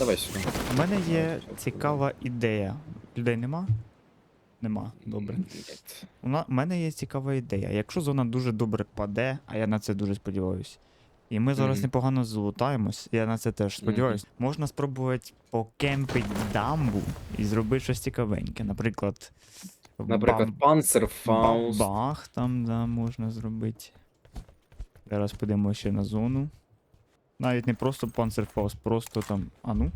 Давай сюди. У мене є цікава ідея. Людей нема? Нема. Добре. У на- у мене є цікава ідея. Якщо зона дуже добре паде, а я на це дуже сподіваюся. І ми зараз Мгм. непогано злутаємось, я на це теж сподіваюся. Можна спробувати покемпити дамбу і зробити щось цікавеньке. Наприклад, Наприклад, бам-. Бабах там, да, можна зробити. Зараз підемо ще на зону. Навіть не просто Panzerfaust, просто там. А ну.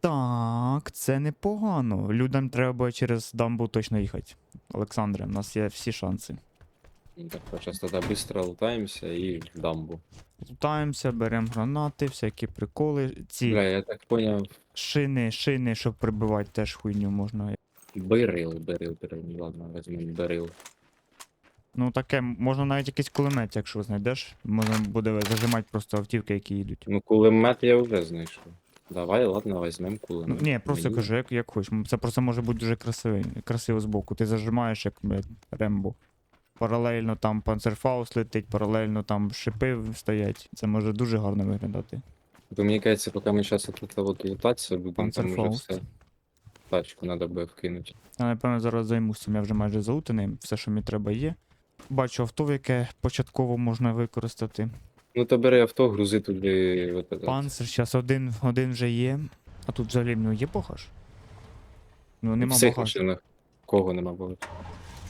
Так, це непогано. Людям треба через дамбу точно їхати. Олександре, у нас є всі шанси. Так, сейчас тогда быстро лутаемся и в дамбу. Лутаємося, беремо гранати, всякі приколи. Ці Бля, я так понял, шини, шини, щоб прибивати, теж хуйню можна. берил, берил, берил. Ладно, возьмем берил. Ну таке, можна навіть якийсь кулемет, якщо знайдеш. Можна буде зажимати просто автівки, які їдуть. Ну, кулемет я вже знайшов. Давай, ладно, возьмем Ну, кулемет. ні, просто Мені- кажу, як, як хочеш. Це просто може бути дуже красивий, красиво збоку. Ти зажимаєш, як блядь, Рембо. Паралельно там панцерфаус летить, паралельно там шипи стоять. Це може дуже гарно виглядати. То мені кажется, поки ми зараз тут вот лутатися будемо, там уже все. Тачку надо буде вкинути. Я напевно зараз займусь цим, я вже майже залутаний, все, що мені треба є. Бачу авто, яке початково можна використати. Ну то бери авто, грузи туди. Панцир, зараз один, один вже є. А тут взагалі в нього є багаж? Ну нема В цих багаж. машинах. Кого нема було?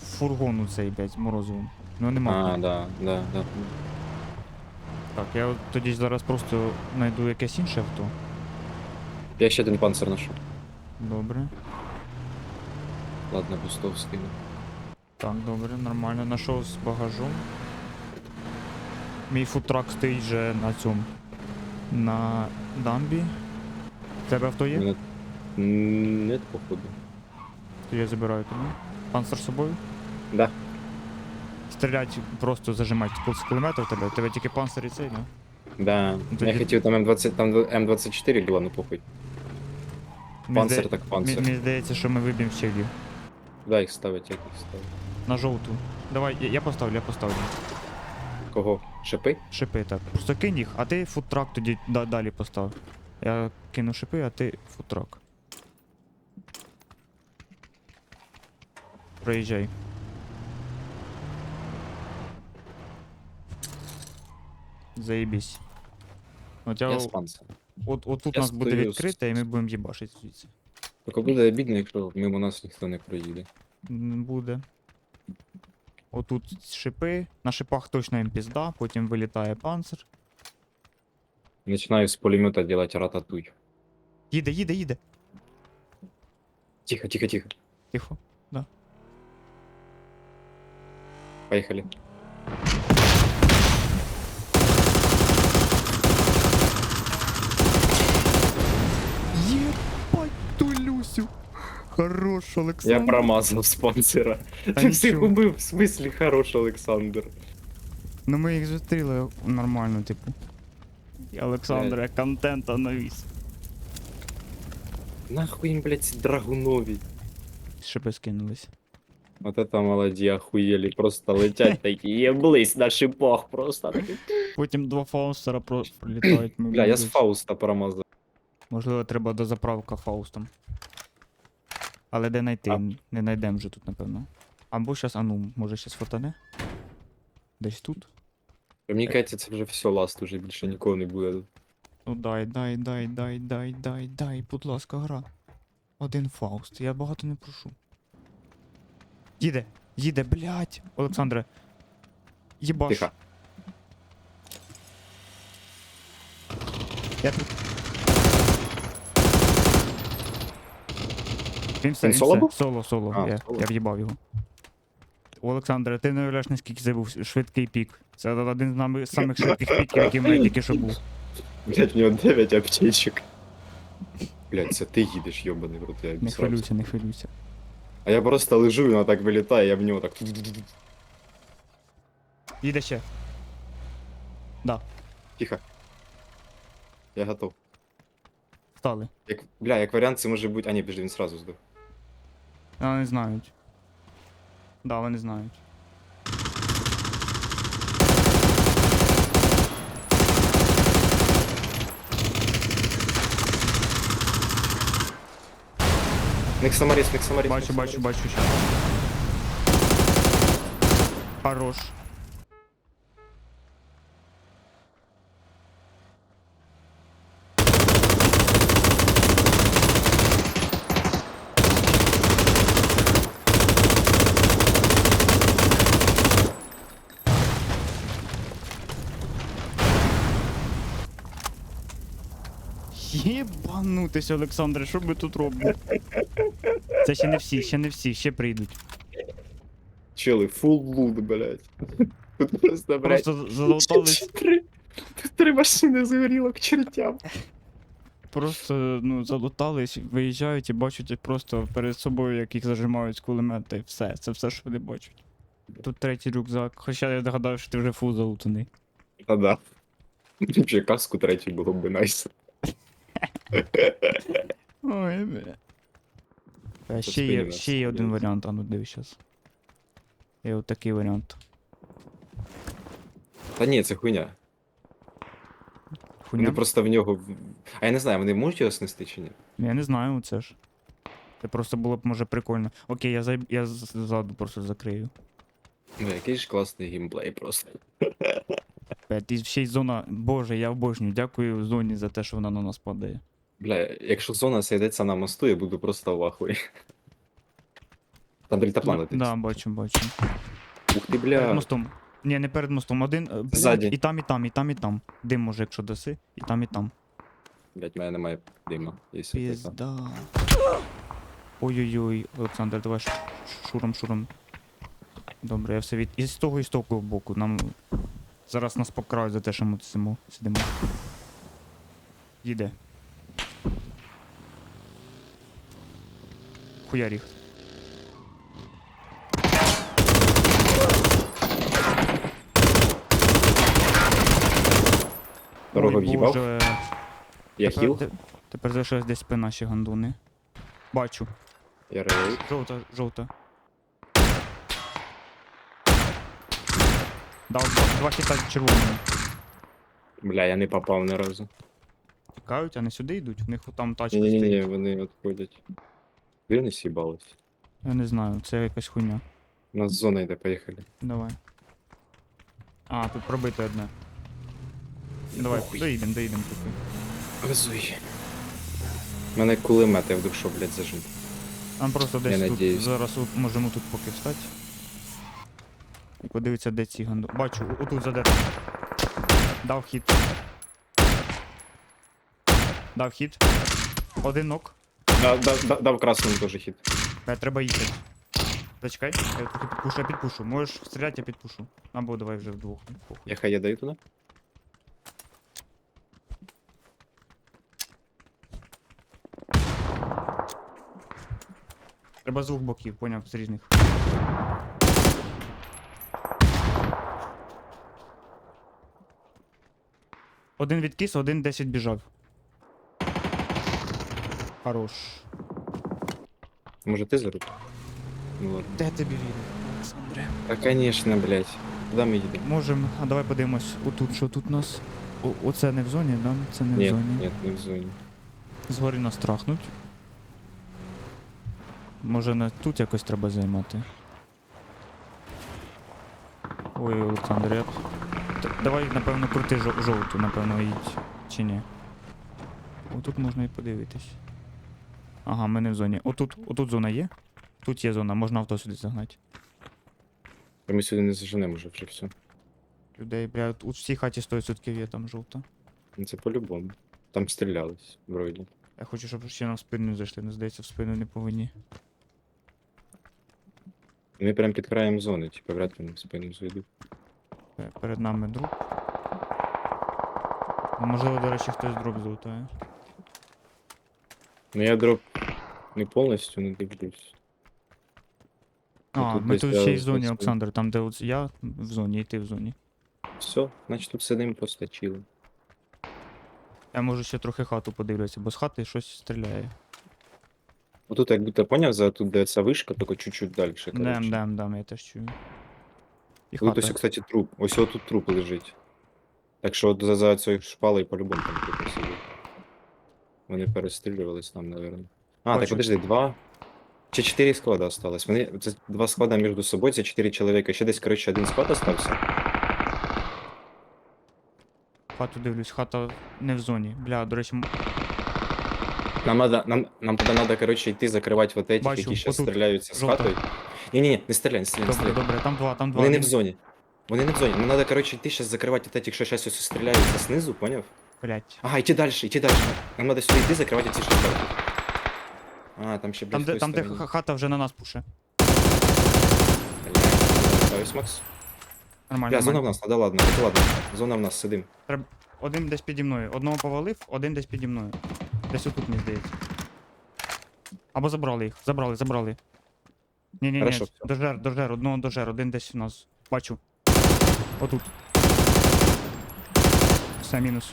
Фургону цей, блядь, з морозивом. Ну нема. А, да, да, да. Так, я от тоді зараз просто знайду якесь інше авто. Я ще один панцир знайшов. Добре. Ладно, пустов скину. Так, добре, нормально. Нашов з багажом. Мій фудтрак стоїть вже на цьому. На дамбі. Тебе авто є? М, Нет, походу. То я забираю тобі. Панцер з собою? Да. Стрілять, просто зажимати з кулемета в тебе. У тебе тільки панцир і цей, ну? Да. Ну, Я тоді- хотів там М20, там М24 була, ну похуй. Мені Панцир здає- так панцир. мені здається, що ми виб'ємо щелів. Куда їх ставить, як їх ставить? На жовту. Давай, я, я поставлю, я поставлю. Кого? Шипи? Шипи так. Просто кинь їх, а ти фудтрак тоді да- далі постав. Я кину шипи, а ти фудтрак. Проїжджай. Заєбісь. От, я, Я от, от тут я нас буде стою з- відкрите, і ми будемо їбашити звідси. Тільки буде обідно, якщо мимо нас ніхто не проїде. Буде. Отут шипи. На шипах точно їм пізда, потім вилітає панцир. Починаю з пулемета делать рататуй. Їде, їде, їде. Тихо, тихо, тихо. Тихо. Поехали. Єбать ту Люсю. Хорош, Олександр. Я промазав з панцира. Та Ти всіх нічого. убив, в смислі хорош, Олександр. Ну ми їх зустріли нормально, типу. І Олександр, як контента навіс. Нахуй їм, блядь, ці драгунові. Шипи скинулись. Вот это молоді охуєлі, просто летять такі, єблись на шипах просто. такі. Потім два фаустера про... пролітають. ми Бля, я з будемо- Фауста промазав. Можливо, треба до заправка фаустом. Але де знайти? А. Не знайдемо вже тут, напевно. Або щас, а ну, може щас фотане? Десь тут? Мені кажеться, це вже все, ласт, уже більше нікого не буде. Ну дай, дай, дай, дай, дай, дай, дай, будь ласка, гра. Один фауст, я багато не прошу. Їде, їде, блядь. Олександре. Єбаш. Тихо. Я тут. Він все, Він соло все. був? Соло, соло. А, я, соло. я в'їбав його. Олександре, ти не уявляєш, наскільки це був швидкий пік. Це один з нами з самих швидких піків, який в мене тільки що був. Блять, в нього 9 аптечок. Блять, це ти їдеш, йобаний в рот, я Не обісрався. хвилюйся, не хвилюйся. А я просто лежу, і вона так вилітає, я в нього так. Їде ще. Да, Тихо. Я готов. стали. Як, бля, як варіант, це може бути. А ні, подожди, він сразу здох. А, не знають. Да, вони знають. Міксомаріс, міксомаріс. Бачу, бачу, бачу, щас. Хорош. Єбанутись, Олександре, що ми тут робимо? Це ще не всі, ще не всі, ще прийдуть. Чили, фул лут, блядь. Тут просто, блядь. Просто залутались, Три, три машини згоріло к чертям. просто ну, залутались, виїжджають і бачать просто перед собою, як їх зажимають з кулемети. Все, це все, що вони бачать. Тут третій рюкзак, хоча я догадав, що ти вже фул залутаний. Та да. Ще каску третю було б найс. Ой, бля. Е, Ще є, ще є один варіант, а ну дивись щас. Є отакий варіант. Та ні, це хуйня. Вони просто в нього. в- А я не знаю, вони можуть його снести чи ні? Я не знаю, це ж. Це просто було б може прикольно. Окей, я, зайб... я з- ззаду просто закрию. Ну, який ж класний геймплей просто. Бля, ти ще й зона. Боже, я обожнюю. Дякую зоні за те, що вона на нас падає. Бля, якщо зона сидиться на мосту, я буду просто в ахуї. Там дельтаплан летить. Да, бачу, бачу. Ух ти, Перед бля. мостом. Ні, не перед мостом, один. е, блядь, Ззаді. І там, і там, і там, і там. Дим може, якщо даси, і там, і там. Блять, в мене немає дима. Якщо. Пізда. Ой-ой-ой, Олександр, давай ш- шуром, шуром. Добре, я все від. І з того, і з того боку. Нам зараз нас покрають за те, що ми сидимо. сидимо. Їде. Хуяріх. Дорогу Ой, в'їбав? Боже. Я Тепер- хіл, те- Тепер залишилось десь спина ще гандуни. Бачу. я рейд. Жовта, жовта. Дав два, два хіта червоними. Бля, я не попав ні разу. Тікають, а не сюди йдуть. У них там тачка Ні, ні, ні, стоїть. вони відходять. Де вони сібались? Я не знаю, це якась хуйня. У нас зона йде, поїхали. Давай. А, тут пробити одне. Давай, Похуй. доїдемо, доїдемо поки. Газуй. У мене кулемет, я в душу, блядь, зажим. Нам просто десь тут надіюсь. зараз от можемо тут поки встати. І подивитися, де ці ганду. Бачу, о- отут за деревом. Дав хід. Дав хід. Один нок. Да, да, да, дав красному теж хід. Е, Треба їхати. Зачекай, я трохи підпушу, я підпушу. Можеш стріляти, я підпушу. Або давай вже вдвох. Похуй. Я хай я даю туди. Треба з двох боків, поняв, з різних. Один відкис, один 10 біжав. Хорош. Може ти заруб? Ну ладно. Де тобі вірю, Олександре? Та конечно, блядь. Куди ми їдемо? Можем, а давай подивимось, отут, що тут у нас. О, оце не в зоні, да? Це не в Ні, зоні. ні, не в зоні. Згори нас трахнуть. Може не тут якось треба займати. Ой, Олександр, я... Т- Давай, напевно, крути жо- жовту, напевно, їдь. Чи ні? Отут можна і подивитись. Ага, ми не в зоні. Отут, отут зона є? Тут є зона, можна авто сюди загнати. Та Ми сюди не заженемо вже вже все. Людей, бля, у всій хаті 100% є там жовта. Ну це по-любому. Там стрілялись, вроді. Я хочу, щоб ще нам в спину зайшли, але здається, в спину не повинні. Ми прям під краєм зони, типу, вряд ли в спину зайдуть. Е, Перед нами дроп. Ну, Можливо, до речі, хтось дроп золотає. Ну я дроп не повністю не дивлюсь. Ну, А, тут ми десь тут я ще й в зоні. Олександр, там де от я в зоні, і ти в зоні. Все, значить тут сидимо просто чили. Я можу ще трохи хату подивлюся, бо з хати щось стріляє. Отут, як будто поняв, за тут де ця вишка, тільки чуть-чуть далі. Дем, дем, дем, я теж чую. І Тут хата. ось, кстати, труп. Ось тут труп лежить. Так що от за, за цією шпалою по-любому там хтось сидить. Вони перестрілювались там, напевно. А, так Бачу. подожди, два. Чи чотири склада осталось? Вони це два склада між собою, це чотири чоловіка. Ще десь, коротше, один склад остався. Хату дивлюсь, хата не в зоні. Бля, до речі, м- Нам надо, нам, нам туди надо, коротше, йти закривати вот этих, Бачу, які зараз отут, стріляються з жовта. хатою. Ні-ні, не стріляй, не стріляй, не добре, стріляй. добре, там два, там два. Вони не Він- в зоні. Вони не в зоні. Нам надо, коротше, йти зараз закривати от этих, що зараз ось стріляються знизу, поняв? Блять. Ага, йти далі, йти далі. Нам надо сюди йти закривати ці шахти. А, там ще, Там, де, там, де хата вже на нас пуше. Макс. Нормально. Бля, зона в нормально. нас, да ладно, так ладно. Зона в нас, сидим. Один десь піді мною. Одного повалив, один десь піді мною. Десь отут, мені здається. Або забрали їх. Забрали, забрали. Ні, ні, ні. Всё. Дожер, дожер, одного дожер, один десь у нас. Бачу. Отут. Все, мінус.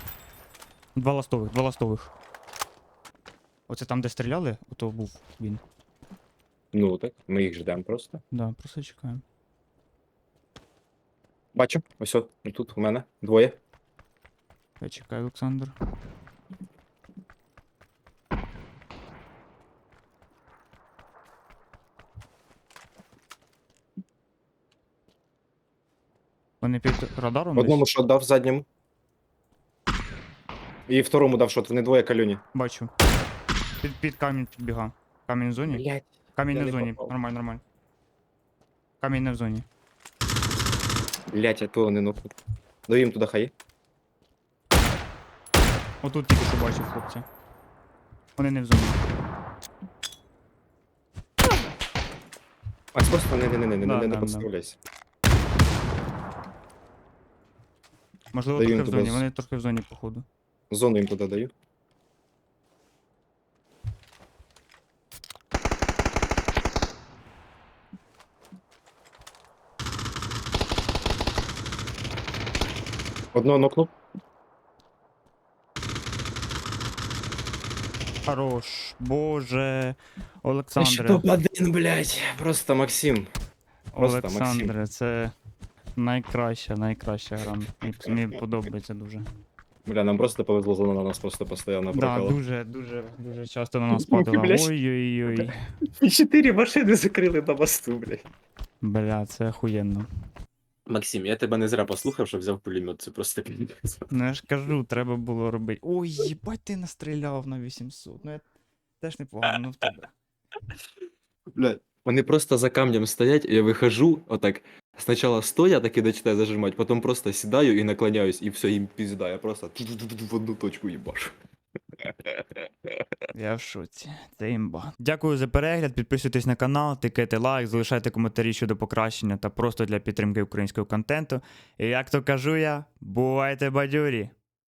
Два ластових, два ластових. Оце там, де стріляли, ото був він. Ну так, ми їх ждемо просто. Да, просто чекаємо. Бачу, ось от, тут у мене двоє. Я чекаю, Олександр. Вони під радаром Одному десь? шот дав задньому. І второму дав шот, вони двоє калюні. Бачу. Під, під камінь підбіга. Камінь в зоні? Блять. Камінь я не в не зоні. попав. Нормально, нормально. Камінь не в зоні. Блять, я того не нокнув. Даю їм туди хай. Отут тільки що бачив хлопця. Вони не в зоні. А просто не, не, не, не, не, Да, не, не да. підставляйся. Можливо, Даю трохи в туди зоні. з- Вони трохи в зоні, походу. Зону їм туди даю. Одного нокнув. Хорош. Боже. Ще Олександре. топ-1, блять. Просто Максим. просто, Олександре, це найкраща, найкраща гра. Мені- Мені подобається дуже. Бля, нам просто повезло, зона на нас просто постійно Да, прокала. дуже, дуже, дуже часто на нас падала. блядь. Ой-ой-ой. І чотири машини закрили на мосту, блядь. Бля, це охуєнно. Максим, я тебе не зря послухав, що взяв пулемет, це просто піздець. Ну я ж кажу, треба було робити. Ой, їбать, ти настріляв на 800. Ну я теж непогано в тебе. Блядь, вони просто за камнем стоять, я вихожу, отак. Спочатку стоя, так і починаю зажимати, потім просто сідаю і наклоняюсь, і все, їм пізда, я просто в одну точку їбашу. Я в шоці. Це імба. Дякую за перегляд. Підписуйтесь на канал, тикайте лайк, залишайте коментарі щодо покращення та просто для підтримки українського контенту. І як то кажу я, бувайте бадьорі!